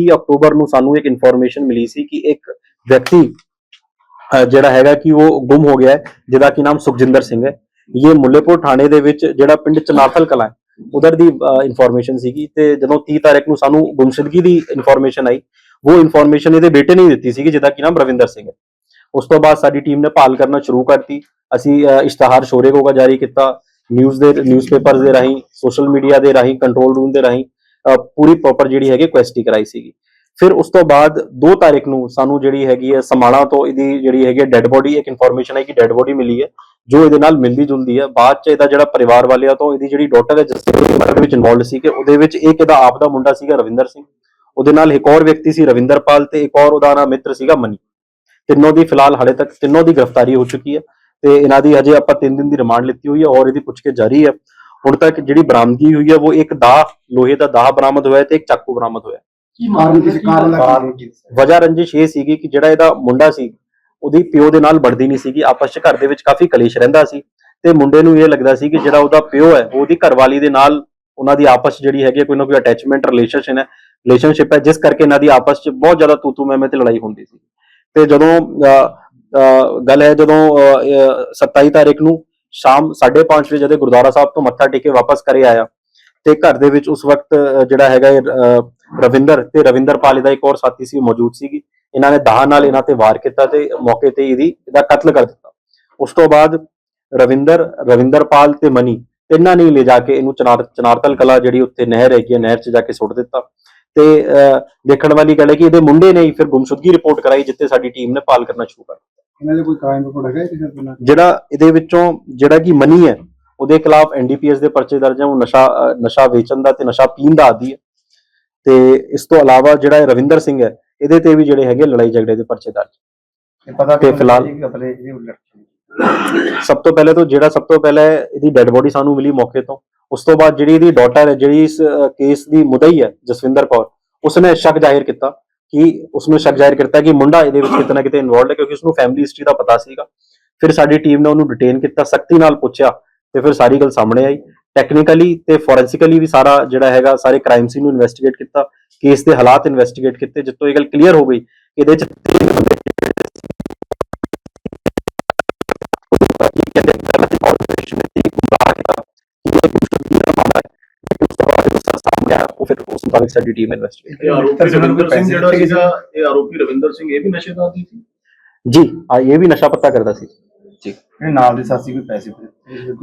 30 October ਨੂੰ ਸਾਨੂੰ ਇੱਕ ਇਨਫੋਰਮੇਸ਼ਨ ਮਿਲੀ ਸੀ ਕਿ ਇੱਕ ਵਿਅਕਤੀ ਜਿਹੜਾ ਹੈਗਾ ਕਿ ਉਹ ਗੁੰਮ ਹੋ ਗਿਆ ਹੈ, ਜਿਹਦਾ ਕੀ ਨਾਮ ਸੁਖਜਿੰਦਰ ਸਿੰਘ ਹੈ। ਇਹ ਮੁੱਲੇਪੁਰ ਥਾਣੇ ਦੇ ਵਿੱਚ ਜਿਹੜਾ ਪਿੰਡ ਚਨਾਥਲ ਕਲਾ ਹੈ, ਉਧਰ ਦੀ ਇਨਫੋਰਮੇਸ਼ਨ ਸੀਗੀ ਤੇ ਜਦੋਂ 30 ਤਾਰੀਖ ਨੂੰ ਸਾਨੂੰ ਗੁੰਮਸ਼ਦਗੀ ਦੀ ਇਨਫੋਰਮੇਸ਼ਨ ਆਈ, ਉਹ ਇਨਫੋਰਮੇਸ਼ਨ ਇਹਦੇ ਬੇਟੇ ਨੇ ਦਿੱਤੀ ਸੀਗੀ, ਜਿਹਦਾ ਕੀ ਨਾਮ ਰਵਿੰਦਰ ਸਿੰਘ ਹੈ। ਉਸ ਤੋਂ ਬਾਅਦ ਸਾਡੀ ਟੀਮ ਨੇ ਭਾਲ ਕਰਨਾ ਸ਼ੁਰੂ ਕਰਤੀ। ਅਸੀਂ ਇਸ਼ਤਿਹਾਰ ਸ਼ੋਰੇ ਕੋਗਾ ਜਾਰੀ ਕੀਤਾ ਨਿਊਜ਼ ਦੇ ਨਿਊਜ਼ਪੇਪਰਸ ਦੇ ਰਾਹੀਂ ਸੋਸ਼ਲ ਮੀਡੀਆ ਦੇ ਰਾਹੀਂ ਕੰਟਰੋਲ ਰੂਮ ਦੇ ਰਾਹੀਂ ਪੂਰੀ ਪ੍ਰੋਪਰ ਜਿਹੜੀ ਹੈਗੀ ਕੁਐਸਟੀ ਕਰਾਈ ਸੀਗੀ। ਫਿਰ ਉਸ ਤੋਂ ਬਾਅਦ 2 ਤਾਰੀਖ ਨੂੰ ਸਾਨੂੰ ਜਿਹੜੀ ਹੈਗੀ ਹੈ ਸਮਾਣਾ ਤੋਂ ਇਹਦੀ ਜਿਹੜੀ ਹੈਗੀ ਡੈੱਡ ਬੋਡੀ ਇੱਕ ਇਨਫੋਰਮੇਸ਼ਨ ਹੈ ਕਿ ਡੈੱਡ ਬੋਡੀ ਮਿਲੀ ਹੈ, ਜੋ ਇਹਦੇ ਨਾਲ ਮਿਲਦੀ ਜੁਲਦੀ ਹੈ। ਬਾਅਦ ਚ ਇਹਦਾ ਜਿਹੜਾ ਪਰਿਵਾਰ ਵਾਲਿਆਂ ਤੋਂ ਇਹਦੀ ਜਿਹੜੀ ਡਾਟਰ ਹੈ ਜਿਸ ਦੇ ਵਿੱਚ ਇਨਵੋਲਡ ਸੀ ਕਿ ਉਹਦੇ ਵਿੱਚ ਇੱਕ ਇਹਦਾ ਆਪ ਦਾ ਮੁੰਡਾ ਸੀਗਾ, ਰਵਿੰਦਰ ਸਿੰਘ। ਉਹਦੇ ਨਾਲ ਇੱਕ ਹੋਰ ਵਿਅਕਤੀ ਸੀ, ਰਵਿੰਦਰਪਾਲ ਤੇ ਇੱਕ ਹੋਰ ਉਹਦਾ ਨਾਮ ਮਿੱਤਰ ਸੀਗਾ, ਮਨੀ। ਤਿੰਨੋਂ ਦੀ ਫਿਲਹਾਲ ਹਾਲੇ ਤੱਕ ਤਿੰਨੋਂ ਦੀ ਗ੍ਰਿਫਤਾਰੀ ਹੋ ਚੁੱਕੀ ਹੈ। ਤੇ ਇਹਨਾਂ ਦੀ ਹਜੇ ਆਪਾਂ 3 ਦਿਨ ਦੀ ਰਿਮਾਂਡ ਲਿੱਤੀ ਹੋਈ ਹੈ, ਔਰ ਇਹਦੀ ਪੁੱਛਕੇ ਜਾਰੀ ਹੈ। ਹੁਣ ਤੱਕ ਜਿਹੜੀ ਬਰਾਮਦਗੀ ਹੋਈ ਹੈ ਉਹ ਇੱਕ ਦਾਹ ਲੋਹੇ ਦਾ ਦਾਹ ਬਰਾਮਦ ਹੋਇਆ ਤੇ ਇੱਕ ਚਾਕੂ ਬਰਾਮਦ ਹੋਇਆ। ਕੀ ਮਾਰਨ ਕਿਸੇ ਕਾਰਨ ਲੱਗਾ ਵਜ੍ਹਾ ਰੰਜਿਸ਼ ਇਹ ਸੀਗੀ ਕਿ ਜਿਹੜਾ ਇਹਦਾ ਮੁੰਡਾ ਸੀ ਉਹਦੀ ਪਿਓ ਦੇ ਨਾਲ ਬਣਦੀ ਨਹੀਂ ਸੀਗੀ ਆਪਸ 'ਚ ਘਰ ਦੇ ਵਿੱਚ ਕਾਫੀ ਕਲੇਸ਼ ਰਹਿੰਦਾ ਸੀ ਤੇ ਮੁੰਡੇ ਨੂੰ ਇਹ ਲੱਗਦਾ ਸੀ ਕਿ ਜਿਹੜਾ ਉਹਦਾ ਪਿਓ ਹੈ ਉਹਦੀ ਘਰਵਾਲੀ ਦੇ ਨਾਲ ਉਹਨਾਂ ਦੀ ਆਪਸ ਜਿਹੜੀ ਹੈਗੀ ਹੈ, ਕੋਈ ਨਾ ਕੋਈ ਅਟੈਚਮੈਂਟ ਰਿਲੇਸ਼ਨਸ਼ਿਪ ਹੈ ਰਿਲੇਸ਼ਨਸ਼ਿਪ ਹੈ ਜਿਸ ਕਰਕੇ ਇਹਨਾਂ ਦੀ ਆਪਸ 'ਚ ਬਹੁਤ ਜ਼ਿਆਦਾ ਤੂ ਤੂ ਮੈਂ ਮੈਂ ਤੇ ਲੜਾਈ ਹੁੰਦੀ ਸੀ। ਤੇ ਜਦੋਂ ਗੱਲ ਹੈ ਜਦੋਂ ਅਹ, ਅਹ, 27 ਤਾਰੀਖ ਨੂੰ ਸ਼ਾਮ 5:30 ਵਜੇ ਜਦੋਂ ਗੁਰਦੁਆਰਾ ਸਾਹਿਬ ਤੋਂ ਮੱਥਾ ਟੇਕ ਕੇ ਵਾਪਸ ਘਰੇ ਆਇਆ ਤੇ ਘਰ ਦੇ ਵਿੱਚ ਉਸ ਵਕਤ ਜਿਹੜਾ ਹੈਗਾ ਰਵਿੰਦਰ ਤੇ ਰਵਿੰਦਰਪਾਲ ਦਾ ਇੱਕ ਹੋਰ ਸਾਥੀ ਸੀ ਉਹ ਮੌਜੂਦ ਸੀਗੀ। ਇਹਨਾਂ ਨੇ ਦਾਹ ਨਾਲ ਇਹਨਾਂ ਤੇ ਵਾਰ ਕੀਤਾ ਤੇ ਮੌਕੇ ਤੇ ਇਹਦੀ ਇਹਦਾ ਕਤਲ ਕਰ ਦਿੱਤਾ। ਉਸ ਤੋਂ ਬਾਅਦ ਰਵਿੰਦਰ ਰਵਿੰਦਰਪਾਲ ਤੇ ਮਨੀ ਤਿੰਨਾਂ ਨੇ ਹੀ ਲੈ ਜਾ ਕੇ ਇਹਨੂੰ ਚਨਾਰ ਚਨਾਰਤਲ ਕਲਾ ਜਿਹੜੀ ਉੱਤੇ ਨਹਿਰ ਹੈਗੀ ਹੈ ਨਹਿਰ 'ਚ ਜਾ ਕੇ ਸੁੱਟ ਦਿੱਤਾ। ਤੇ ਅਹ, ਦੇਖਣ ਵਾਲੀ ਗੱਲ ਹੈ ਕਿ ਇਹਦੇ ਮੁੰਡੇ ਨੇ ਫਿਰ ਗੁੰਮਸ਼ੁਦਗੀ ਰਿਪੋਰਟ ਕਰਾਈ ਜਿੱਤੇ ਸਾਡੀ ਟੀਮ ਨੇ ਪਾਲ ਕਰਨਾ ਸ਼ੁਰੂ ਕਰ ਦਿੱਤਾ। ਇਹਨਾਂ ਦੇ ਕੋਈ ਕਾਇਮ ਰਿਪੋਰਟ ਹੈਗਾ ਕਿਸੇ ਬਿਨਾਂ? ਜਿਹੜਾ ਇਹਦੇ ਵਿੱਚੋਂ ਜਿਹੜਾ ਕਿ ਮਨੀ ਹੈ ਉਹਦੇ ਖਿਲਾਫ ਐਨਡੀਪੀਐਸ ਦੇ ਪਰਚੇ ਦਰਜ ਹੈ ਉਹ ਨਸ਼ਾ ਨਸ਼ਾ ਵੇਚਣ ਦਾ ਤੇ ਨਸ਼ਾ ਪੀਣ ਦਾ ਆਦੀ ਹੈ। ਤੇ ਇਸ ਤੋਂ ਇਲਾਵਾ ਜਿਹੜਾ ਰਵਿੰਦਰ ਸਿੰਘ ਹੈ ਇਹਦੇ ਤੇ ਵੀ ਜਿਹੜੇ ਹੈਗੇ ਲੜਾਈ ਝਗੜੇ ਦੇ ਪਰਚੇ ਦਰਜ। ਪਤਾ ਤੇ ਫਿਲਹਾਲ- ਸਭ ਤੋਂ ਪਹਿਲੇ ਤਾਂ ਜਿਹੜਾ ਸਭ ਤੋਂ ਪਹਿਲਾਂ ਇਹਦੀ ਡੈੱਡ ਬੋਡੀ ਸਾਨੂੰ ਮਿਲੀ ਮੌਕੇ ਤੋਂ ਉਸ ਤੋਂ ਬਾਅਦ ਜਿਹੜੀ ਇਹਦੀ ਡਾਟਰ ਹੈ ਜਿਹੜੀ ਇਸ ਕੇਸ ਦੀ ਮੁਦਈ ਹੈ ਜਸਵਿੰਦਰ ਕੌਰ ਉਸਨੇ ਸ਼ੱਕ ਜ਼ਾਹਿਰ ਕੀਤਾ ਕਿ ਉਸਨੇ ਸ਼ੱਕ ਜ਼ਾਹਿਰ ਕੀਤਾ ਕਿ ਮੁੰਡਾ ਇਹਦੇ ਵਿੱਚ ਕਿਤੇ ਨਾ ਕਿਤੇ ਇਨਵੋਲਡ ਹੈ ਕਿਉਂਕਿ ਉਸਨੂੰ ਫੈਮਿਲੀ ਹਿਸਟਰੀ ਦਾ ਪਤਾ ਸੀਗਾ। ਫਿਰ ਸਾਡੀ ਟੀਮ ਨੇ ਉਹਨੂੰ ਡਿਟੇਨ ਕੀਤਾ, ਸਖਤੀ ਨਾਲ ਪੁੱਛਿਆ ਤੇ ਫਿਰ ਸਾਰੀ ਗੱਲ ਸਾਹਮਣੇ ਆਈ। ਟੈਕਨੀਕਲੀ ਤੇ ਫੋਰੈਂਸਿਕਲੀ ਵੀ ਸਾਰਾ ਜਿਹੜਾ ਹੈਗਾ, ਸਾਰੇ ਕ੍ਰਾਈਮ ਸੀਨ ਨੂੰ ਇਨਵੈਸਟੀਗੇਟ ਕੀਤਾ ਕੇਸ ਦੇ ਹਾਲਾਤ ਇਨਵੈਸਟੀਗੇਟ ਕੀਤੇ ਜਿੱਤੋਂ ਇਹ ਗੱਲ ਕਲੀਅਰ ਹੋ ਗਈ ਕਿ ਇਹਦੇ ਚ ਤਿੰਨ ਬੰਦੇ ਫਿਰ ਉਸ ਮੁਤਾਬਿਕ ਸਾਡੀ ਟੀਮ ਇਨਵੈਸਟੀਗੇਟ ਇਹ ਆਰੋਪੀ ਤਾਂ ਰਵਿੰਦਰ ਸਿੰਘ ਪੈਸੇ ਜਿਹੜਾ ਦਿੱਤੇ ਸੀਗਾ ਇਹ ਆਰੋਪੀ ਰਵਿੰਦਰ ਸਿੰਘ ਇਹ ਵੀ ਨਸ਼ੇ ਦਾ ਆਦੀ ਸੀ? ਜੀ ਆ ਇਹ ਵੀ ਨਸ਼ਾ ਪੱਤਾ ਕਰਦਾ ਸੀ। ਜੀ। ਇਹ ਨਾਲ ਦੇ ਸਾਥੀ ਕੋਈ ਪੈਸੇ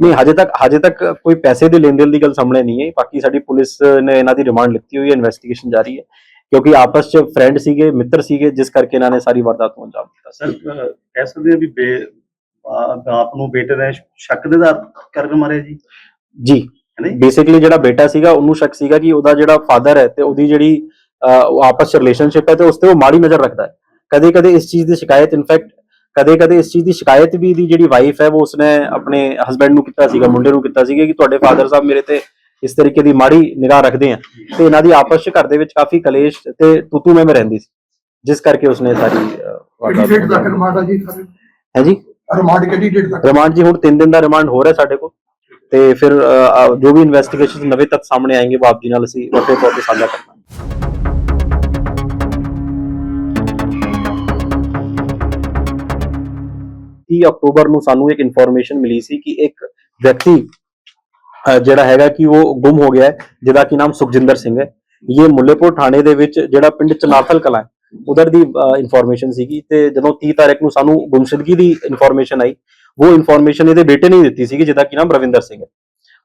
ਨਹੀਂ ਹਜੇ ਤੱਕ ਹਜੇ ਤੱਕ ਕੋਈ ਪੈਸੇ ਦੇ ਲੈਣ ਦੇਣ ਦੀ ਗੱਲ ਸਾਹਮਣੇ ਨਹੀਂ ਹੈ ਬਾਕੀ ਸਾਡੀ ਪੁਲਿਸ ਨੇ ਇਹਨਾਂ ਦੀ ਰਿਮਾਂਡ ਲਿੱਤੀ ਹੋਈ ਹੈ ਇਨਵੈਸਟੀਗੇਸ਼ਨ ਜਾਰੀ ਹੈ। ਕਿਉਂਕਿ ਆਪਸ ਚ ਫਰੈਂਡ ਸੀਗੇ ਮਿੱਤਰ ਸੀਗੇ ਜਿਸ ਕਰਕੇ ਇਹਨਾਂ ਨੇ ਸਾਰੀ ਵਾਰਦਾਤ ਨੂੰ ਅੰਜਾਮ ਦਿੱਤਾ ਸਰ ਕਹਿ ਸਕਦੇ ਆ ਵੀ ਬੇ ਆਪ ਨੂੰ ਬੇਟੇ ਦਾ ਸ਼ੱਕ ਦੇ ਆਧਾਰ ਕਰਨ ਮਾਰਿਆ ਜੀ? ਜੀ? ਬੇਸਿਕਲੀ ਜਿਹੜਾ ਬੇਟਾ ਸੀਗਾ ਉਹਨੂੰ ਸ਼ੱਕ ਸੀਗਾ ਕਿ ਉਹਦਾ ਜਿਹੜਾ ਫਾਦਰ ਹੈ ਤੇ ਉਹਦੀ ਜਿਹੜੀ ਆਪਸ ਚ ਰਿਲੇਸ਼ਨਸ਼ਿਪ ਹੈ ਤੇ ਉਸ ਤੇ ਉਹ ਮਾੜੀ ਨਜ਼ਰ ਰੱਖਦਾ ਹੈ। ਕਦੇ ਕਦੇ ਇਸ ਚੀਜ਼ ਦੀ ਸ਼ਿਕਾਇਤ ਇਨਫੈਕਟ ਕਦੇ ਕਦੇ ਇਸ ਚੀਜ਼ ਦੀ ਸ਼ਿਕਾਇਤ ਵੀ ਦੀ ਜਿਹੜੀ ਵਾਈਫ ਹੈ ਉਹ ਉਸਨੇ ਆਪਣੇ ਹਸਬੰਡ ਨੂੰ ਕੀਤਾ ਸੀਗਾ ਮੁੰਡੇ ਨੂੰ ਕੀਤਾ ਸੀਗਾ ਕਿ ਤੁਹਾਡੇ ਫਾਦਰ ਸਾਹਿਬ ਮੇਰੇ ਤੇ ਇਸ ਤਰੀਕੇ ਦੀ ਮਾੜੀ ਨਿਗਾਹ ਰੱਖਦੇ ਆ। ਤੇ ਇਹਨਾਂ ਦੀ ਆਪਸ ਚ ਘਰ ਦੇ ਵਿੱਚ ਕਾਫੀ ਕਲੇਸ਼ ਤੇ ਤੂਤੂ ਮੈਂ ਰਹਿੰਦੀ ਸੀ ਜਿਸ ਕਰਕੇ ਉਸਨੇ ਸਾਰੀ ਵਾਰਦਾਤ ਹੈ ਜੀ? ਰਿਮਾਂਡ ਕਿਹੜੀ ਡੇਟ ਤੱਕ? ਰਿਮਾਂਡ ਜੀ ਹੁਣ 3 ਦਿਨ ਦਾ ਰਿਮਾਂਡ ਹੋ ਰਿਹਾ ਸਾਡੇ ਕੋਲ। ਤੇ ਫਿਰ ਜੋ ਵੀ ਇਨਵੈਸਟੀਗੇਸ਼ਨ ਨਵੇਂ ਤੱਥ ਸਾਹਮਣੇ ਆएंगे ਉਹ ਜੀ ਨਾਲ ਅਸੀਂ ਵੱਡੇ ਤੌਰ ਤੇ ਸਾਂਝਾ ਕਰਾਂਗੇ 30 ਅਕਤੂਬਰ ਨੂੰ ਸਾਨੂੰ ਇੱਕ ਇਨਫੋਰਮੇਸ਼ਨ ਮਿਲੀ ਸੀ ਕਿ ਇੱਕ ਵਿਅਕਤੀ ਜਿਹੜਾ ਹੈਗਾ ਕਿ ਉਹ ਗੁੰਮ ਹੋ ਗਿਆ ਹੈ, ਜਿਹਦਾ ਕੀ ਨਾਮ ਸੁਖਜਿੰਦਰ ਸਿੰਘ ਹੈ। ਇਹ ਮੁੱਲੇਪੁਰ ਥਾਣੇ ਦੇ ਵਿੱਚ ਜਿਹੜਾ ਪਿੰਡ ਚਨਾਥਲ ਕਲਾਂ ਉਧਰ ਦੀ ਇਨਫੋਰਮੇਸ਼ਨ ਸੀਗੀ ਤੇ ਜਦੋਂ 30 ਤਾਰੀਖ ਨੂੰ ਸਾਨੂੰ ਗੁੰਮਸ਼ਦਗੀ ਦੀ ਇਨਫੋਰਮੇਸ਼ਨ ਆਈ ਉਹ ਇਨਫੋਰਮੇਸ਼ਨ ਇਹਦੇ ਬੇਟੇ ਨੇ ਦਿੱਤੀ ਸੀਗੀ, ਜਿਹਦਾ ਕੀ ਨਾਮ ਰਵਿੰਦਰ ਸਿੰਘ ਹੈ।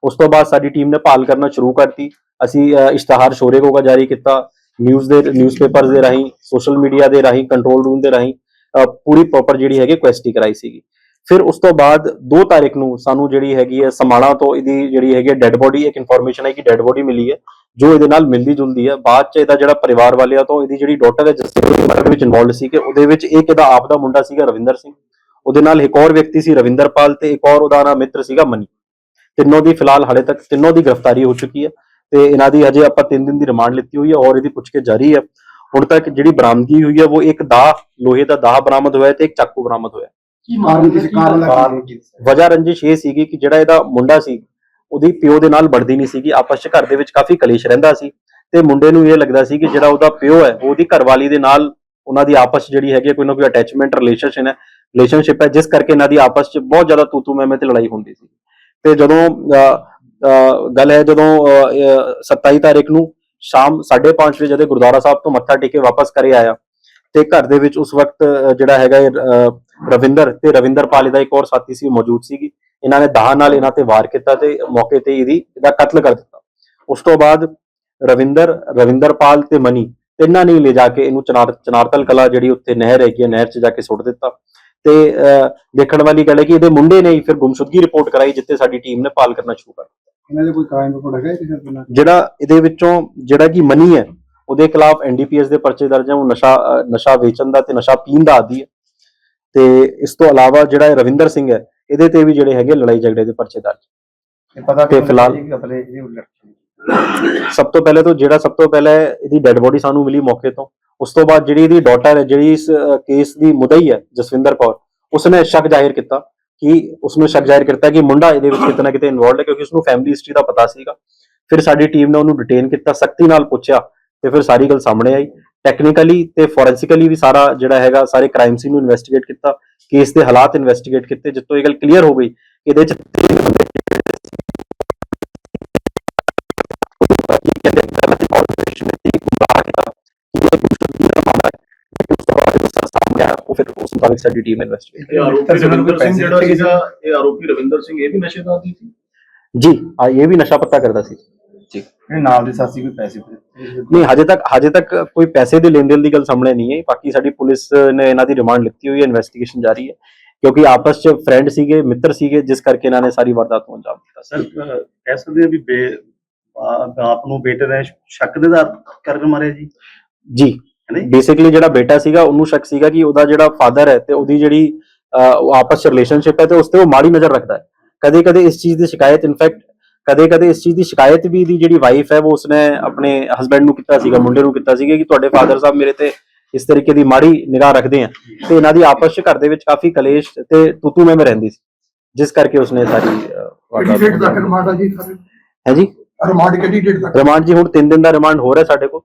ਉਸ ਤੋਂ ਬਾਅਦ ਸਾਡੀ ਟੀਮ ਨੇ ਭਾਲ ਕਰਨਾ ਸ਼ੁਰੂ ਕਰਤੀ। ਅਸੀਂ ਇਸ਼ਤਿਹਾਰ ਸ਼ੋਰੇ ਕੋਗਾ ਜਾਰੀ ਕੀਤਾ ਨਿਊਜ਼ ਦੇ ਨਿਊਜ਼ਪੇਪਰਸ ਦੇ ਰਾਹੀਂ ਸੋਸ਼ਲ ਮੀਡੀਆ ਦੇ ਰਾਹੀਂ ਕੰਟਰੋਲ ਰੂਮ ਦੇ ਰਾਹੀਂ ਪੂਰੀ ਪ੍ਰੋਪਰ ਜਿਹੜੀ ਹੈਗੀ ਕੁਐਸਟੀ ਕਰਾਈ ਸੀਗੀ। ਫਿਰ ਉਸ ਤੋਂ ਬਾਅਦ 2 ਤਾਰੀਖ ਨੂੰ ਸਾਨੂੰ ਜਿਹੜੀ ਹੈਗੀ ਹੈ ਸਮਾਣਾ ਤੋਂ ਇਹਦੀ ਜਿਹੜੀ ਹੈਗੀ ਡੈੱਡ ਬੋਡੀ ਇੱਕ ਇਨਫੋਰਮੇਸ਼ਨ ਹੈ ਕਿ ਡੈੱਡ ਬੋਡੀ ਮਿਲੀ ਹੈ, ਜੋ ਇਹਦੇ ਨਾਲ ਮਿਲਦੀ ਜੁਲਦੀ ਹੈ। ਬਾਅਦ ਚ ਇਹਦਾ ਜਿਹੜਾ ਪਰਿਵਾਰ ਵਾਲਿਆਂ ਤੋਂ ਇਹਦੀ ਜਿਹੜੀ ਡਾਟਰ ਹੈ ਜਿਸ ਦੇ ਵਿੱਚ ਇਨਵੋਲਡ ਸੀ ਕਿ ਉਹਦੇ ਵਿੱਚ ਇੱਕ ਇਹਦਾ ਆਪ ਦਾ ਮੁੰਡਾ ਸੀਗਾ ਰਵਿੰਦਰ ਸਿੰਘ। ਉਹਦੇ ਨਾਲ ਇੱਕ ਹੋਰ ਵਿਅਕਤੀ ਸੀ ਰਵਿੰਦਰਪਾਲ ਤੇ ਇੱਕ ਹੋਰ ਉਹਦਾ ਨਾਮ ਮਿੱਤਰ ਸੀਗਾ ਮਨੀ। ਤਿੰਨੋਂ ਦੀ ਫਿਲਹਾਲ ਹਾਲੇ ਤੱਕ ਤਿੰਨੋਂ ਦੀ ਗ੍ਰਿਫਤਾਰੀ ਹੋ ਚੁੱਕੀ ਹੈ ਤੇ ਇਹਨਾਂ ਦੀ ਹਜੇ ਆਪਾਂ 3 ਦਿਨ ਦੀ ਰਿਮਾਂਡ ਲਿੱਤੀ ਹੋਈ ਹੈ ਔਰ ਇਹਦੀ ਪੁੱਛਕੇ ਜਾਰੀ ਹੈ। ਹੁਣ ਤੱਕ ਜਿਹੜੀ ਬਰਾਮਦਗੀ ਹੋਈ ਹੈ ਉਹ ਇੱਕ ਦਾਹ ਲੋਹੇ ਦਾ ਦਾਹ ਬਰਾਮਦ ਹੋਇਆ ਤੇ ਇੱਕ ਚਾਕੂ ਬਰਾਮਦ ਹੋਇਆ। ਕੀ ਮਾਰਨ ਕਿਸੇ ਕਾਰਨ ਲੱਗਾ? ਵਜ੍ਹਾ ਰੰਜਿਸ਼ ਇਹ ਸੀਗੀ ਕਿ ਜਿਹੜਾ ਇਹਦਾ ਮੁੰਡਾ ਸੀ ਉਹਦੀ ਪਿਓ ਦੇ ਨਾਲ ਬਣਦੀ ਨਹੀਂ ਸੀਗੀ ਆਪਸ ਚ ਘਰ ਦੇ ਵਿੱਚ ਕਾਫੀ ਕਲੇਸ਼ ਰਹਿੰਦਾ ਸੀ ਤੇ ਮੁੰਡੇ ਨੂੰ ਇਹ ਲੱਗਦਾ ਸੀ ਕਿ ਜਿਹੜਾ ਉਹਦਾ ਪਿਓ ਹੈ ਉਹਦੀ ਘਰਵਾਲੀ ਦੇ ਨਾਲ ਉਹਨਾਂ ਦੀ ਆਪਸ ਜਿਹੜੀ ਹੈਗੀ ਕੋਈ ਨਾ ਕੋਈ ਅਟੈਚਮੈਂਟ ਰਿਲੇਸ਼ਨਸ਼ਿਪ ਹੈ ਰਿਲੇਸ਼ਨਸ਼ਿਪ ਹੈ ਜਿਸ ਕਰਕੇ ਇਹਨਾਂ ਦੀ ਆਪਸ 'ਚ ਬਹੁਤ ਜ਼ਿਆਦਾ ਤੂਤੂ ਤੂ ਤੇ ਲੜਾਈ ਹੁੰਦੀ ਸੀ। ਤੇ ਜਦੋਂ ਗੱਲ ਹੈ ਜਦੋਂ ਅਹ, 27 ਤਾਰੀਖ ਨੂੰ ਸ਼ਾਮ 5:30 ਵਜੇ ਜਦੋਂ ਗੁਰਦੁਆਰਾ ਸਾਹਿਬ ਤੋਂ ਮੱਥਾ ਟੇਕ ਕੇ ਵਾਪਸ ਕਰੇ ਆਇਆ ਤੇ ਘਰ ਦੇ ਵਿੱਚ ਉਸ ਵਕਤ ਜਿਹੜਾ ਹੈਗਾ ਇਹ, ਅਹ, ਰਵਿੰਦਰ ਤੇ ਰਵਿੰਦਰਪਾਲ ਦਾ ਇੱਕ ਹੋਰ ਸਾਥੀ ਸੀ ਮੌਜੂਦ ਸੀਗੀ। ਇਹਨਾਂ ਨੇ ਦਾਹ ਨਾਲ ਇਹਨਾਂ ਤੇ ਵਾਰ ਕੀਤਾ ਤੇ ਮੌਕੇ ਤੇ ਇਹਦੀ ਇਹਦਾ ਕਤਲ ਕਰ ਦਿੱਤਾ। ਉਸ ਤੋਂ ਬਾਅਦ ਰਵਿੰਦਰ ਰਵਿੰਦਰਪਾਲ ਤੇ ਮਨੀ ਤਿੰਨਾਂ ਨੇ ਹੀ ਲੈ ਜਾ ਕੇ ਇਹਨੂੰ ਚਨਾਰ ਚਨਾਰਤਲ ਕਲਾ ਜਿਹੜੀ ਉੱਥੇ ਨਹਿਰ ਹੈਗੀ ਹੈ ਨਹਿਰ 'ਚ ਜਾ ਕੇ ਸੁੱਟ ਦਿੱਤਾ। ਤੇ ਦੇਖਣ ਵਾਲੀ ਗੱਲ ਹੈ ਕਿ ਇਹਦੇ ਮੁੰਡੇ ਨੇ ਹੀ ਫਿਰ ਗੁੰਮਸ਼ੁਦਗੀ ਰਿਪੋਰਟ ਕਰਾਈ ਜਿੱਤੇ ਸਾਡੀ ਟੀਮ ਨੇ ਪਾਲ ਕਰਨਾ ਸ਼ੁਰੂ ਕਰ ਦਿੱਤਾ। ਇਹਨਾਂ ਦੇ ਕੋਈ ਕਾਇਮ ਰਿਪੋਰਟ ਹੈਗਾ ਕਿਸੇ ਦਾ ਜਿਹੜਾ ਇਹਦੇ ਵਿੱਚੋਂ ਜਿਹੜਾ ਕਿ ਮਨੀ ਹੈ ਉਹਦੇ ਖਿਲਾਫ ਐਨਡੀਪੀਐਸ ਦੇ ਪਰਚੇ ਦਰਜ ਹੈ ਉਹ ਨਸ਼ਾ ਨਸ਼ਾ ਵੇਚਣ ਦਾ ਤੇ ਨਸ਼ਾ ਪੀਣ ਦਾ ਆਦੀ ਹੈ। ਤੇ ਇਸ ਤੋਂ ਇਲਾਵਾ ਜਿਹੜਾ ਰਵਿੰਦਰ ਸਿੰਘ ਹੈ ਇਹਦੇ ਤੇ ਵੀ ਜਿਹੜੇ ਹੈਗੇ ਲੜਾਈ ਝਗੜੇ ਦੇ ਪਰਚੇ ਦਰਜ। ਇਹ ਪਤਾ ਤੇ ਫਿਲਹਾਲ- ਸਭ ਤੋਂ ਪਹਿਲੇ ਤਾਂ ਜਿਹੜਾ ਸਭ ਤੋਂ ਪਹਿਲਾਂ ਇਹਦੀ ਡੈੱਡ ਬੋਡੀ ਸਾਨੂੰ ਮਿਲੀ ਮੌਕੇ ਤੋਂ। ਉਸ ਤੋਂ ਬਾਅਦ ਜਿਹੜੀ ਇਹਦੀ ਡਾਟਰ ਹੈ, ਜਿਹੜੀ ਇਸ ਕੇਸ ਦੀ ਮੁਦਈ ਹੈ, ਜਸਵਿੰਦਰ ਕੌਰ, ਉਸਨੇ ਸ਼ੱਕ ਜ਼ਾਹਿਰ ਕੀਤਾ ਕਿ ਉਸਨੂੰ ਸ਼ੱਕ ਜ਼ਾਹਿਰ ਕੀਤਾ ਕਿ ਮੁੰਡਾ ਇਹਦੇ ਵਿੱਚ ਕਿਤੇ ਕਿਤੇ ਇਨਵੋਲਡ ਹੈ, ਕਿਉਂਕਿ ਉਸਨੂੰ ਫੈਮਿਲੀ ਹਿਸਟਰੀ ਦਾ ਪਤਾ ਸੀਗਾ। ਫਿਰ ਸਾਡੀ ਟੀਮ ਨੇ ਉਹਨੂੰ ਡਿਟੇਨ ਕੀਤਾ, ਸਖਤੀ ਨਾਲ ਪੁੱਛਿਆ ਤੇ ਫਿਰ ਸਾਰੀ ਗੱਲ ਸਾਹਮਣੇ ਆਈ। ਟੈਕਨੀਕਲੀ ਤੇ ਫੋਰੈਂਸਿਕਲੀ ਵੀ ਸਾਰਾ ਜਿਹੜਾ ਹੈਗਾ, ਸਾਰੇ ਕ੍ਰਾਈਮ ਸੀਨ ਨੂੰ ਇਨਵੈਸਟੀਗੇਟ ਕੀਤਾ ਕੇਸ ਦੇ ਹਾਲਾਤ ਇਨਵੈਸਟੀਗੇਟ ਕੀਤੇ ਜਿੱਤੋਂ ਇਹ ਗੱਲ ਕਲੀਅਰ ਹੋ ਗਈ ਕਿ ਇਹਦੇ ਚ ਉਹ ਫਿਰ ਉਸ ਮੁਤਾਬਿਕ ਸਾਡੀ ਟੀਮ ਇਨਵੈਸਟੀਗੇਟ ਇਹ ਆਰੋਪੀ ਰਵਿੰਦਰ ਸਿੰਘ ਜਿਹੜਾ ਸੀਗਾ ਇਹ ਆਰੋਪੀ ਰਵਿੰਦਰ ਸਿੰਘ ਇਹ ਵੀ ਨਸ਼ੇ ਦਾ ਆਦੀ ਸੀ? ਜੀ ਆ ਇਹ ਵੀ ਨਸ਼ਾ ਪੱਤਾ ਕਰਦਾ ਸੀ। ਜੀ। ਇਹ ਨਾਲ ਦੇ ਸਾਥੀ ਕੋਈ ਪੈਸੇ ਨਹੀਂ ਹਜੇ ਤੱਕ ਹਜੇ ਤੱਕ ਕੋਈ ਪੈਸੇ ਦੇ ਲੈਣ ਦੇਣ ਦੀ ਗੱਲ ਸਾਹਮਣੇ ਨਹੀਂ ਹੈ ਬਾਕੀ ਸਾਡੀ ਪੁਲਿਸ ਨੇ ਇਹਨਾਂ ਦੀ ਰਿਮਾਂਡ ਲਿੱਤੀ ਹੋਈ ਹੈ ਇਨਵੈਸਟੀਗੇਸ਼ਨ ਜਾਰੀ ਹੈ। ਕਿਉਂਕਿ ਆਪਸ ਚ ਫਰੈਂਡ ਸੀਗੇ ਮਿੱਤਰ ਸੀਗੇ ਜਿਸ ਕਰਕੇ ਇਹਨਾਂ ਨੇ ਸਾਰੀ ਵਾਰਦਾਤ ਨੂੰ ਅੰਜਾਮ ਦਿੱਤਾ ਸਰ ਕਹਿ ਸਕਦੇ ਆ ਵੀ ਬੇ ਆਪ ਨੂੰ ਬੇਟੇ ਨੇ ਸ਼ੱਕ ਦੇ ਆਧਾਰ ਕਰਕੇ ਮਾਰਿਆ ਜੀ? ਜੀ। ਹੈ ਬੇਸਿਕਲੀ ਜਿਹੜਾ ਬੇਟਾ ਸੀਗਾ ਉਹਨੂੰ ਸ਼ੱਕ ਸੀਗਾ ਕਿ ਉਹਦਾ ਜਿਹੜਾ ਫਾਦਰ ਹੈ ਤੇ ਉਹਦੀ ਜਿਹੜੀ ਆਪਸ ਚ ਰਿਲੇਸ਼ਨਸ਼ਿਪ ਹੈ ਤੇ ਉਸ ਤੇ ਉਹ ਮਾੜੀ ਨਜ਼ਰ ਰੱਖਦਾ ਹੈ। ਕਦੇ ਕਦੇ ਇਸ ਚੀਜ਼ ਦੀ ਸ਼ਿਕਾਇਤ ਇਨਫੈਕਟ ਕਦੇ ਕਦੇ ਇਸ ਚੀਜ਼ ਦੀ ਸ਼ਿਕਾਇਤ ਵੀ ਦੀ ਜਿਹੜੀ ਵਾਈਫ ਹੈ ਉਹ ਉਸਨੇ ਆਪਣੇ ਹਸਬੰਡ ਨੂੰ ਕੀਤਾ ਸੀਗਾ ਮੁੰਡੇ ਨੂੰ ਕੀਤਾ ਸੀਗਾ ਕਿ ਤੁਹਾਡੇ ਫਾਦਰ ਸਾਹਿਬ ਮੇਰੇ ਤੇ ਇਸ ਤਰੀਕੇ ਦੀ ਮਾੜੀ ਨਿਗਾਹ ਰੱਖਦੇ ਆ। ਤੇ ਇਹਨਾਂ ਦੀ ਆਪਸ ਚ ਘਰ ਦੇ ਵਿੱਚ ਕਾਫੀ ਕਲੇਸ਼ ਤੇ ਤੂਤੂ ਮੈਂ ਰਹਿੰਦੀ ਸੀ ਜਿਸ ਕਰਕੇ ਉਸਨੇ ਵਾਰਦਾਤ ਸਾਰੇ ਹੈ ਜੀ? ਰਿਮਾਂਡ ਕਿਹੜੀ ਡੇਟ ਤੱਕ? ਰਿਮਾਂਡ ਜੀ ਹੁਣ 3 ਦਿਨ ਦਾ ਰਿਮਾਂਡ ਹੋ ਰਿਹਾ ਸਾਡੇ ਕੋਲ।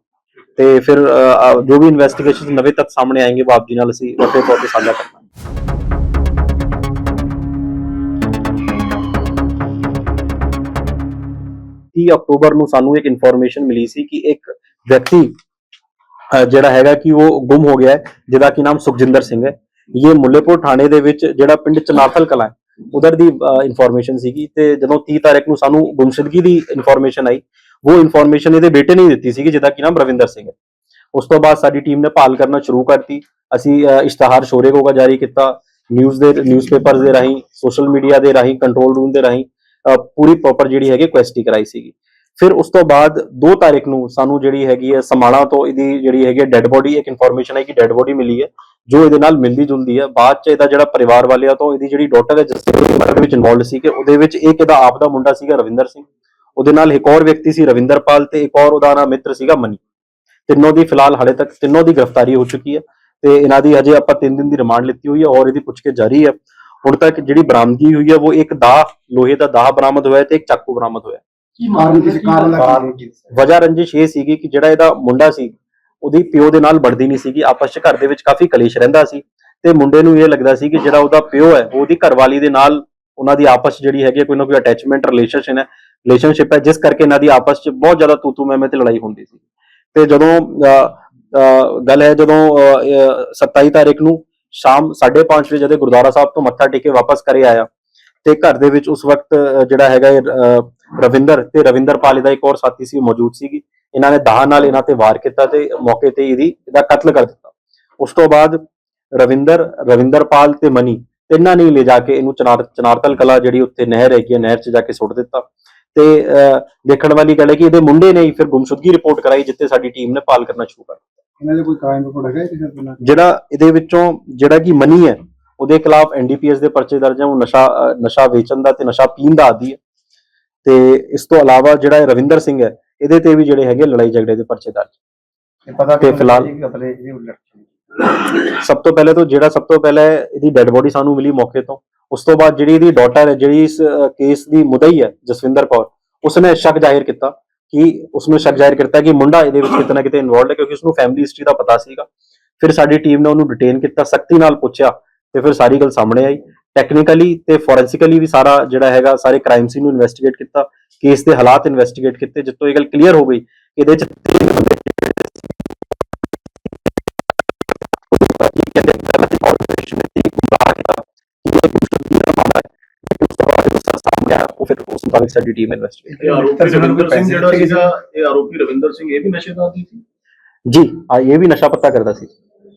ਤੇ ਫਿਰ ਅਹ, ਜੋ ਵੀ ਇਨਵੈਸਟੀਗੇਸ਼ਨ ਨਵੇਂ ਤੱਕ ਸਾਹਮਣੇ ਆएंगे ਉਹ ਆਪ ਜੀ ਨਾਲ ਅਸੀਂ ਵੱਡੇ ਤੌਰ ਤੇ ਸਾਂਝਾ ਕਰਾਂਗੇ 30 ਅਕਤੂਬਰ ਨੂੰ ਸਾਨੂੰ ਇੱਕ ਇਨਫੋਰਮੇਸ਼ਨ ਮਿਲੀ ਸੀ ਕਿ ਇੱਕ ਵਿਅਕਤੀ ਅਹ, ਜਿਹੜਾ ਹੈਗਾ ਕਿ ਉਹ ਗੁੰਮ ਹੋ ਗਿਆ ਹੈ ਜਿਹਦਾ ਕਿ ਨਾਮ ਸੁਖਜਿੰਦਰ ਸਿੰਘ ਹੈ। ਇਹ ਮੁੱਲੇਪੁਰ ਥਾਣੇ ਦੇ ਵਿੱਚ ਜਿਹੜਾ ਪਿੰਡ ਚਨਾਥਲ ਕਲਾਂ ਹੈ ਉਧਰ ਦੀ ਇਨਫੋਰਮੇਸ਼ਨ ਸੀਗੀ ਤੇ ਜਦੋਂ 30 ਤਾਰੀਖ ਨੂੰ ਸਾਨੂੰ ਗੁੰਮਸ਼ਦਗੀ ਦੀ ਇਨਫੋਰਮੇਸ਼ਨ ਆਈ ਉਹ ਇਨਫੋਰਮੇਸ਼ਨ ਇਹਦੇ ਬੇਟੇ ਨੇ ਹੀ ਦਿੱਤੀ ਸੀਗੀ ਜਿਹਦਾ ਕੀ ਨਾਮ ਰਵਿੰਦਰ ਸਿੰਘ ਹੈ ਉਸ ਤੋਂ ਬਾਅਦ ਸਾਡੀ ਟੀਮ ਨੇ ਭਾਲ ਕਰਨਾ ਸ਼ੁਰੂ ਕਰਤੀ ਅਸੀਂ ਇਸ਼ਤਿਹਾਰ ਸ਼ੋਰੇ ਕੋਗਾ ਜਾਰੀ ਕੀਤਾ ਨਿਊਜ਼ ਦੇ ਨਿਊਜ਼ਪੇਪਰਸ ਦੇ ਰਾਹੀਂ ਸੋਸ਼ਲ ਮੀਡੀਆ ਦੇ ਰਾਹੀਂ ਕੰਟਰੋਲ ਰੂਮ ਦੇ ਰਾਹੀਂ ਪੂਰੀ ਪ੍ਰੋਪਰ ਜਿਹੜੀ ਹੈਗੀ ਕੁਐਸਟੀ ਕਰਾਈ ਸੀਗੀ ਫਿਰ ਉਸ ਤੋਂ ਬਾਅਦ 2 ਤਾਰੀਖ ਨੂੰ ਸਾਨੂੰ ਜਿਹੜੀ ਹੈਗੀ ਹੈ ਸਮਾਣਾ ਤੋਂ ਇਹਦੀ ਜਿਹੜੀ ਹੈਗੀ ਹੈ ਡੈੱਡ ਬੋਡੀ ਇੱਕ ਇਨਫੋਰਮੇਸ਼ਨ ਹੈ ਕਿ ਡੈੱਡ ਬੋਡੀ ਮਿਲੀ ਹੈ ਜੋ ਇਹਦੇ ਨਾਲ ਮਿਲਦੀ ਜੁਲਦੀ ਹੈ ਬਾਅਦ ਚ ਇਹਦਾ ਜਿਹੜਾ ਪਰਿਵਾਰ ਵਾਲਿਆਂ ਤੋਂ ਇਹਦੀ ਜਿਹੜੀ ਡਾਟਰ ਹੈ ਜਿਸ ਦੇ ਵਿੱਚ ਇਨਵੋਲਡ ਸੀ ਕਿ ਉਹਦੇ ਵਿੱਚ ਇੱਕ ਇਹਦਾ ਆਪ ਦਾ ਮੁੰਡਾ ਸੀਗਾ ਰਵਿੰਦਰ ਸਿੰਘ ਉਹਦੇ ਨਾਲ ਇੱਕ ਹੋਰ ਵਿਅਕਤੀ ਸੀ ਰਵਿੰਦਰਪਾਲ ਤੇ ਇੱਕ ਹੋਰ ਉਹਦਾ ਨਾਮ ਮਿੱਤਰ ਸੀਗਾ ਮਨੀ। ਤਿੰਨੋਂ ਦੀ ਫਿਲਹਾਲ ਹਾਲੇ ਤੱਕ ਤਿੰਨੋਂ ਦੀ ਗ੍ਰਿਫਤਾਰੀ ਹੋ ਚੁੱਕੀ ਹੈ ਤੇ ਇਹਨਾਂ ਦੀ ਹਜੇ ਆਪਾਂ 3 ਦਿਨ ਦੀ ਰਿਮਾਂਡ ਲਿੱਤੀ ਹੋਈ ਹੈ ਔਰ ਇਹਦੀ ਪੁੱਛਕੇ ਜਾਰੀ ਹੈ। ਹੁਣ ਤੱਕ ਜਿਹੜੀ ਬਰਾਮਦਗੀ ਹੋਈ ਹੈ ਉਹ ਇੱਕ ਦਾਹ ਲੋਹੇ ਦਾ ਦਾਹ ਬਰਾਮਦ ਹੋਇਆ ਤੇ ਇੱਕ ਚਾਕੂ ਬਰਾਮਦ ਹੋਇਆ। ਕੀ ਕਾਰਨ ਦਾ ਕਾਰਨ ਵਜ੍ਹਾ ਰੰਜਿਸ਼ ਇਹ ਸੀਗੀ ਕਿ ਜਿਹੜਾ ਇਹਦਾ ਮੁੰਡਾ ਸੀ ਉਹਦੀ ਪਿਓ ਦੇ ਨਾਲ ਬਣਦੀ ਨਹੀਂ ਸੀਗੀ ਆਪਸ ਚ ਘਰ ਦੇ ਵਿੱਚ ਕਾਫੀ ਕਲੇਸ਼ ਰਹਿੰਦਾ ਸੀ ਤੇ ਮੁੰਡੇ ਨੂੰ ਇਹ ਲੱਗਦਾ ਸੀ ਕਿ ਜਿਹੜਾ ਉਹਦਾ ਪਿਓ ਹੈ ਉਹਦੀ ਘਰਵਾਲੀ ਦੇ ਨਾਲ ਉਹਨਾਂ ਦੀ ਆਪਸ ਜਿਹੜੀ ਹੈਗੀ ਹੈ, ਕੋਈ ਨਾ ਕੋਈ ਅਟੈਚਮੈਂਟ ਰਿਲੇਸ਼ਨਸ਼ਿਪ ਹੈ ਰਿਲੇਸ਼ਨਸ਼ਿਪ ਹੈ ਜਿਸ ਕਰਕੇ ਇਹਨਾਂ ਦੀ ਆਪਸ ਚ ਬਹੁਤ ਜ਼ਿਆਦਾ ਤੂਤੂ ਮੈਂ ਤੇ ਲੜਾਈ ਹੁੰਦੀ ਸੀ। ਤੇ ਜਦੋਂ ਗੱਲ ਹੈ ਜਦੋਂ ਅਹ, 27 ਤਾਰੀਖ ਨੂੰ ਸ਼ਾਮ 5:30 ਵਜੇ ਜਦੋਂ ਗੁਰਦੁਆਰਾ ਸਾਹਿਬ ਤੋਂ ਮੱਥਾ ਟੇਕ ਕੇ ਵਾਪਸ ਕਰੇ ਆਇਆ ਤੇ ਘਰ ਦੇ ਵਿੱਚ ਉਸ ਵਕਤ ਜਿਹੜਾ ਹੈਗਾ ਰਵਿੰਦਰ ਤੇ ਰਵਿੰਦਰ ਤੇ ਰਵਿੰਦਰਪਾਲ ਦਾ ਇੱਕ ਹੋਰ ਸਾਥੀ ਸੀ ਉਹ ਮੌਜੂਦ ਸੀਗੀ। ਇਹਨਾਂ ਨੇ ਦਾਹ ਨਾਲ ਇਹਨਾਂ ਤੇ ਵਾਰ ਕੀਤਾ ਤੇ ਮੌਕੇ ਤੇ ਇਹਦੀ ਇਹਦਾ ਕਤਲ ਕਰ ਦਿੱਤਾ। ਉਸ ਤੋਂ ਬਾਅਦ ਰਵਿੰਦਰ ਰਵਿੰਦਰਪਾਲ ਤੇ ਮਨੀ ਤਿੰਨਾਂ ਨੇ ਹੀ ਲੈ ਜਾ ਕੇ ਇਹਨੂੰ ਚਨਾਰ ਚਨਾਰਤਲ ਕਲਾ ਜਿਹੜੀ ਉੱਥੇ ਨਹਿਰ ਹੈਗੀ ਹੈ ਨਹਿਰ 'ਚ ਜਾ ਕੇ ਸੁੱਟ ਦਿੱਤਾ। ਤੇ ਦੇਖਣ ਵਾਲੀ ਗੱਲ ਹੈ ਕਿ ਇਹਦੇ ਮੁੰਡੇ ਨੇ ਹੀ ਫਿਰ ਗੁੰਮਸ਼ੁਦਗੀ ਰਿਪੋਰਟ ਕਰਾਈ ਜਿੱਤੇ ਸਾਡੀ ਟੀਮ ਨੇ ਪਾਲ ਕਰਨਾ ਸ਼ੁਰੂ ਕਰ ਦਿੱਤਾ। ਇਹਨਾਂ ਦੇ ਕੋਈ ਕਾਇਮ ਰਿਪੋਰਟ ਹੈਗਾ ਜਿਹੜਾ ਇਹਦੇ ਵਿੱਚੋਂ ਜਿਹੜਾ ਕਿ ਮਨੀ ਹੈ ਉਹਦੇ ਖਿਲਾਫ ਐਨਡੀਪੀਐਸ ਦੇ ਪਰਚੇ ਦਰਜ ਹੈ ਉਹ ਨਸ਼ਾ ਨਸ਼ਾ ਵੇਚਣ ਦਾ ਤੇ ਨਸ਼ਾ ਪੀਣ ਦਾ ਆਦੀ ਹੈ। ਤੇ ਇਸ ਤੋਂ ਇਲਾਵਾ ਜਿਹੜਾ ਰਵਿੰਦਰ ਸਿੰਘ ਹੈ ਇਹਦੇ ਤੇ ਵੀ ਜਿਹੜੇ ਹੈਗੇ ਲੜਾਈ ਝਗੜੇ ਦੇ ਪਰਚੇ ਦਰਜ। ਇਹ ਪਤਾ ਤੇ ਫਿਲਹਾਲ- ਕਪਲੇ ਇਹ ਲੜਕੀ ਸਭ ਤੋਂ ਪਹਿਲੇ ਤਾਂ ਜਿਹੜਾ ਸਭ ਤੋਂ ਪਹਿਲਾਂ ਇਹਦੀ ਡੈੱਡ ਬੋਡੀ ਸਾਨੂੰ ਮਿਲੀ ਮੌਕੇ ਤੋਂ, ਉਸ ਤੋਂ ਬਾਅਦ ਜਿਹੜੀ ਇਹਦੀ ਡਾਟਰ ਹੈ, ਜਿਹੜੀ ਇਸ ਕੇਸ ਦੀ ਮੁਦਈ ਹੈ, ਜਸਵਿੰਦਰ ਕੌਰ, ਉਸਨੇ ਸ਼ੱਕ ਜ਼ਾਹਿਰ ਕੀਤਾ ਕਿ ਉਸਨੇ ਸ਼ੱਕ ਜ਼ਾਹਿਰ ਕੀਤਾ ਕਿ ਮੁੰਡਾ ਇਹਦੇ ਵਿੱਚ ਕਿਤੇ ਨਾ ਕਿਤੇ ਇਨਵੋਲਡ ਹੈ ਕਿਉਂਕਿ ਉਸਨੂੰ ਫੈਮਿਲੀ ਹਿਸਟਰੀ ਦਾ ਪਤਾ ਸੀਗਾ। ਫਿਰ ਸਾਡੀ ਟੀਮ ਨੇ ਉਹਨੂੰ ਡਿਟੇਨ ਕੀਤਾ, ਸਖਤੀ ਨਾਲ ਪੁੱਛਿਆ ਤੇ ਫਿਰ ਸਾਰੀ ਗੱਲ ਸਾਹਮਣੇ ਆਈ। ਟੈਕਨੀਕਲੀ ਤੇ ਫੋਰੈਂਸਿਕਲੀ ਵੀ ਸਾਰਾ ਜਿਹੜਾ ਹੈਗਾ, ਸਾਰੇ ਕ੍ਰਾਈਮ ਸੀਨ ਨੂੰ ਇਨਵੈਸਟੀਗੇਟ ਕੀਤਾ ਕੇਸ ਦੇ ਹਾਲਾਤ ਇਨਵੈਸਟੀਗੇਟ ਕੀਤੇ ਜਿੱਤੋਂ ਇਹ ਗੱਲ ਕਲੀਅਰ ਹੋ ਗਈ ਕਿ ਇਹਦੇ ਚ ਫਿਰ ਉਸ ਮੁਤਾਬਿਕ ਸਾਡੀ ਟੀਮ ਇਨਵੈਸਟੀਗੇਟ ਇਹ ਆਰੋਪੀ ਰਵਿੰਦਰ ਸਿੰਘ ਜਿਹੜਾ ਸੀਗਾ ਇਹ ਆਰੋਪੀ ਰਵਿੰਦਰ ਸਿੰਘ ਇਹ ਵੀ ਨਸ਼ੇ ਦਾ ਆਦੀ ਸੀ? ਜੀ ਆ ਇਹ ਵੀ ਨਸ਼ਾ ਪੱਤਾ ਕਰਦਾ ਸੀ।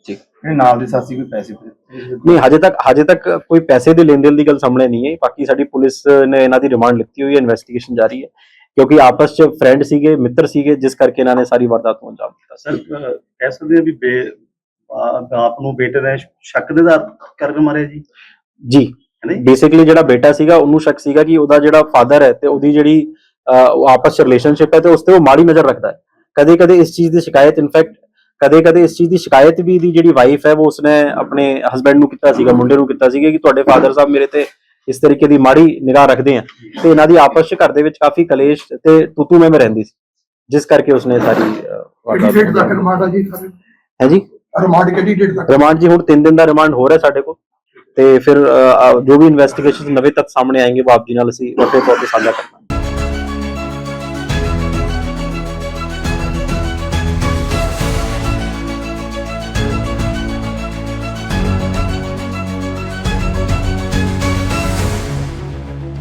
ਜੀ। ਇਹ ਨਾਲ ਦੇ ਸਾਥੀ ਕੋਈ ਪੈਸੇ ਨਹੀਂ ਹਜੇ ਤੱਕ ਹਜੇ ਤੱਕ ਕੋਈ ਪੈਸੇ ਦੇ ਲੈਣ ਦੇਣ ਦੀ ਗੱਲ ਸਾਹਮਣੇ ਨਹੀਂ ਹੈ ਬਾਕੀ ਸਾਡੀ ਪੁਲਿਸ ਨੇ ਇਹਨਾਂ ਦੀ ਰਿਮਾਂਡ ਲਿੱਤੀ ਹੋਈ ਹੈ ਇਨਵੈਸਟੀਗੇਸ਼ਨ ਜਾਰੀ ਹੈ। ਕਿਉਂਕਿ ਆਪਸ ਚ ਫਰੈਂਡ ਸੀਗੇ ਮਿੱਤਰ ਸੀਗੇ ਜਿਸ ਕਰਕੇ ਇਹਨਾਂ ਨੇ ਸਾਰੀ ਵਾਰਦਾਤ ਨੂੰ ਅੰਜਾਮ ਦਿੱਤਾ ਸਰ ਕਹਿ ਸਕਦੇ ਆ ਵੀ ਬੇ ਆਪ ਨੂੰ ਬੇਟੇ ਨੇ ਸ਼ੱਕ ਦੇ ਆਧਾਰ ਕਰਨ ਮਾਰਿਆ ਜੀ? ਜੀ। ਹੈ ਬੇਸਿਕਲੀ ਜਿਹੜਾ ਬੇਟਾ ਸੀਗਾ ਉਹਨੂੰ ਸ਼ੱਕ ਸੀਗਾ ਕਿ ਉਹਦਾ ਜਿਹੜਾ ਫਾਦਰ ਹੈ ਤੇ ਉਹਦੀ ਜਿਹੜੀ ਆਪਸ ਚ ਰਿਲੇਸ਼ਨਸ਼ਿਪ ਹੈ ਤੇ ਉਸ ਤੇ ਉਹ ਮਾੜੀ ਨਜ਼ਰ ਰੱਖਦਾ ਹੈ। ਕਦੇ ਕਦੇ ਇਸ ਚੀਜ਼ ਦੀ ਸ਼ਿਕਾਇਤ ਇਨਫੈਕਟ ਕਦੇ ਕਦੇ ਇਸ ਚੀਜ਼ ਦੀ ਸ਼ਿਕਾਇਤ ਵੀ ਦੀ ਜਿਹੜੀ ਵਾਈਫ ਹੈ ਉਹ ਉਸਨੇ ਆਪਣੇ ਹਸਬੰਡ ਨੂੰ ਕੀਤਾ ਸੀਗਾ ਮੁੰਡੇ ਨੂੰ ਕੀਤਾ ਸੀਗਾ ਕਿ ਤੁਹਾਡੇ ਫਾਦਰ ਸਾਹਿਬ ਮੇਰੇ ਤੇ ਇਸ ਤਰੀਕੇ ਦੀ ਮਾੜੀ ਨਿਗਾਹ ਰੱਖਦੇ ਆ। ਤੇ ਇਹਨਾਂ ਦੀ ਆਪਸ ਚ ਘਰ ਦੇ ਵਿੱਚ ਕਾਫੀ ਕਲੇਸ਼ ਤੇ ਤੂਤੂ ਮੈਂ ਰਹਿੰਦੀ ਸੀ। ਜਿਸ ਕਰਕੇ ਉਸਨੇ ਵਾਰਦਾਤ ਸਾਰੇ। ਹੈ ਜੀ? ਰਿਮਾਂਡ ਕਿਹੜੀ ਡੇਟ ਤੱਕ ਰਿਮਾਂਡ ਜੀ ਹੁਣ 3 ਦਿਨ ਦਾ ਰਿਮਾਂਡ ਹੋ ਰਿਹਾ ਸਾਡੇ ਕੋਲ। ਤੇ ਫਿਰ ਜੋ ਵੀ ਇਨਵੈਸਟੀਗੇਸ਼ਨ ਨਵੇਂ ਤੱਥ ਸਾਹਮਣੇ ਆएंगे ਉਹ ਜੀ ਨਾਲ ਅਸੀਂ ਵੱਡੇ ਤੌਰ ਤੇ ਸਾਂਝਾ ਕਰਨਾ।